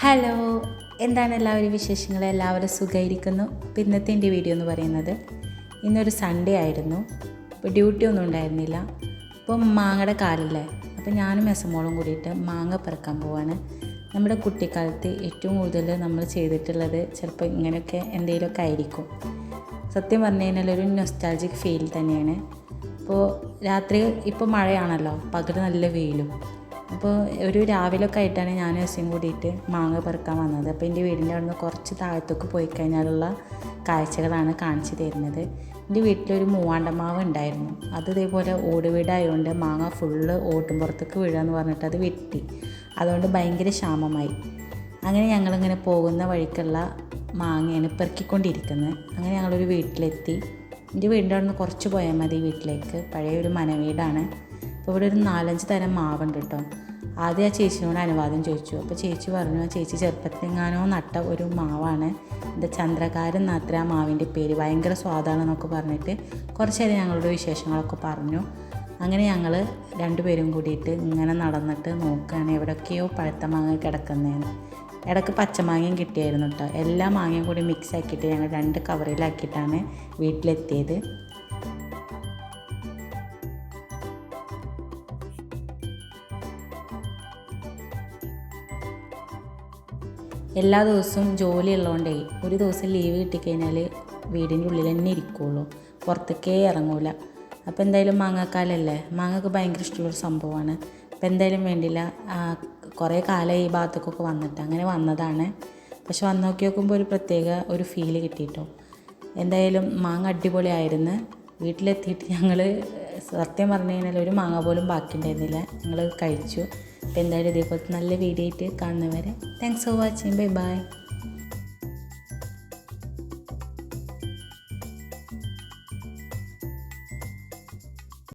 Hello എന്താണ് എല്ലാവരും വിശേഷങ്ങൾ? എല്ലാവരും സുഖമായിരിക്കുന്നു. അപ്പോൾ ഇന്നത്തെ എന്റെ വീഡിയോ എന്ന് പറയുന്നത് ഇന്നൊരു സൺഡേ ആയിരുന്നു. അപ്പോൾ ഡ്യൂട്ടി ഒന്നും ഉണ്ടായിരുന്നില്ല. അപ്പോൾ മാങ്ങയുടെ കാലല്ലേ. അപ്പോൾ ഞാനും മെസ്സമോളും കൂടിയിട്ട് മാങ്ങ പെറുക്കാൻ പോവാണ്. നമ്മുടെ കുട്ടിക്കാലത്ത് ഏറ്റവും കൂടുതൽ നമ്മൾ ചെയ്തിട്ടുള്ളത് ചിലപ്പോൾ ഇങ്ങനെയൊക്കെ എന്തെങ്കിലുമൊക്കെ ആയിരിക്കും. സത്യം പറഞ്ഞു കഴിഞ്ഞാൽ ഒരു നൊസ്റ്റാൾജിക് ഫീൽ തന്നെയാണ്. അപ്പോൾ രാത്രി ഇപ്പോൾ മഴയാണല്ലോ. പകൽ നല്ല വെയിലും. അപ്പോൾ ഒരു രാവിലൊക്കെ ആയിട്ടാണ് ഞാൻ ദിവസം കൂടിയിട്ട് മാങ്ങ പെറുക്കാൻ വന്നത്. അപ്പോൾ എന്റെ വീടിന്റെ അവിടെ നിന്ന് കുറച്ച് താഴത്തൊക്കെ പോയി കഴിഞ്ഞാലുള്ള കാഴ്ചകളാണ് കാണിച്ചു തരുന്നത്. എന്റെ വീട്ടിലൊരു മൂവാണ്ടമാവ് ഉണ്ടായിരുന്നു. അത് ഇതേപോലെ ഓട് വീടായതുകൊണ്ട് മാങ്ങ ഫുള്ള് ഓട്ടും പുറത്തേക്ക് വീഴാന്ന് പറഞ്ഞിട്ട് അത് വെട്ടി. അതുകൊണ്ട് ഭയങ്കര ക്ഷാമമായി. അങ്ങനെ ഞങ്ങളിങ്ങനെ പോകുന്ന വഴിക്കുള്ള മാങ്ങയാണ് പെറുക്കിക്കൊണ്ടിരിക്കുന്നത്. അങ്ങനെ ഞങ്ങളൊരു വീട്ടിലെത്തി. എന്റെ വീടിന്റെ അവിടെ നിന്ന് കുറച്ച് പോയാൽ മതി വീട്ടിലേക്ക്. പഴയ ഒരു മനവീടാണ്. ഇവിടെ ഒരു നാലഞ്ച് തരം മാവുണ്ട് കേട്ടോ ആദ്യം ആ ചേച്ചിനോട് അനുവാദം ചോദിച്ചു. അപ്പോൾ ചേച്ചി പറഞ്ഞു ആ ചേച്ചി ചെറുപ്പത്തെങ്ങാനോ നട്ട ഒരു മാവാണ്. എന്റെ ചന്ദ്രകാരൻ നാത്ര ആ മാവിന്റെ പേര് ഭയങ്കര സ്വാദാണെന്നൊക്കെ പറഞ്ഞിട്ട് കുറച്ചേരം ഞങ്ങളുടെ വിശേഷങ്ങളൊക്കെ പറഞ്ഞു. അങ്ങനെ ഞങ്ങൾ രണ്ടുപേരും കൂടിയിട്ട് ഇങ്ങനെ നടന്നിട്ട് നോക്കുകയാണ് എവിടെയൊക്കെയോ പഴുത്ത മാങ്ങ കിടക്കുന്നതെന്ന് ഇടയ്ക്ക് പച്ചമാങ്ങയും കിട്ടിയായിരുന്നു കേട്ടോ എല്ലാ മാങ്ങയും കൂടി മിക്സ് ആക്കിയിട്ട് ഞങ്ങൾ രണ്ട് കവറിലാക്കിയിട്ടാണ് വീട്ടിലെത്തിയത്. എല്ലാ ദിവസവും ജോലി ഉള്ളതുകൊണ്ടേ ഒരു ദിവസം ലീവ് കിട്ടിക്കഴിഞ്ഞാൽ വീടിന്റെ ഉള്ളിൽ തന്നെ ഇരിക്കുള്ളൂ. പുറത്തേക്കേ ഇറങ്ങൂല. അപ്പോൾ എന്തായാലും മാങ്ങാക്കാലല്ലേ? മാങ്ങക്ക് ഭയങ്കര ഇഷ്ടമുള്ളൊരു സംഭവമാണ്. അപ്പോൾ എന്തായാലും വേണ്ടില്ല. കുറേ കാലം ഈ ഭാഗത്തേക്കൊക്കെ വന്നിട്ട്. അങ്ങനെ വന്നതാണ്. പക്ഷെ വന്ന് നോക്കി നോക്കുമ്പോൾ ഒരു പ്രത്യേക ഒരു ഫീൽ കിട്ടിയിട്ടോ എന്തായാലും മാങ്ങ അടിപൊളിയായിരുന്നു. വീട്ടിലെത്തിയിട്ട് ഞങ്ങൾ സത്യം പറഞ്ഞു കഴിഞ്ഞാൽ ഒരു മാങ്ങ പോലും ബാക്കി ഉണ്ടായിരുന്നില്ല ഞങ്ങൾ കഴിച്ചു. അപ്പോൾ എന്തായാലും ഇതേപോലത്തെ നല്ല വീഡിയോ ആയിട്ട് കാണുന്നവരെ thanks for watching bye bye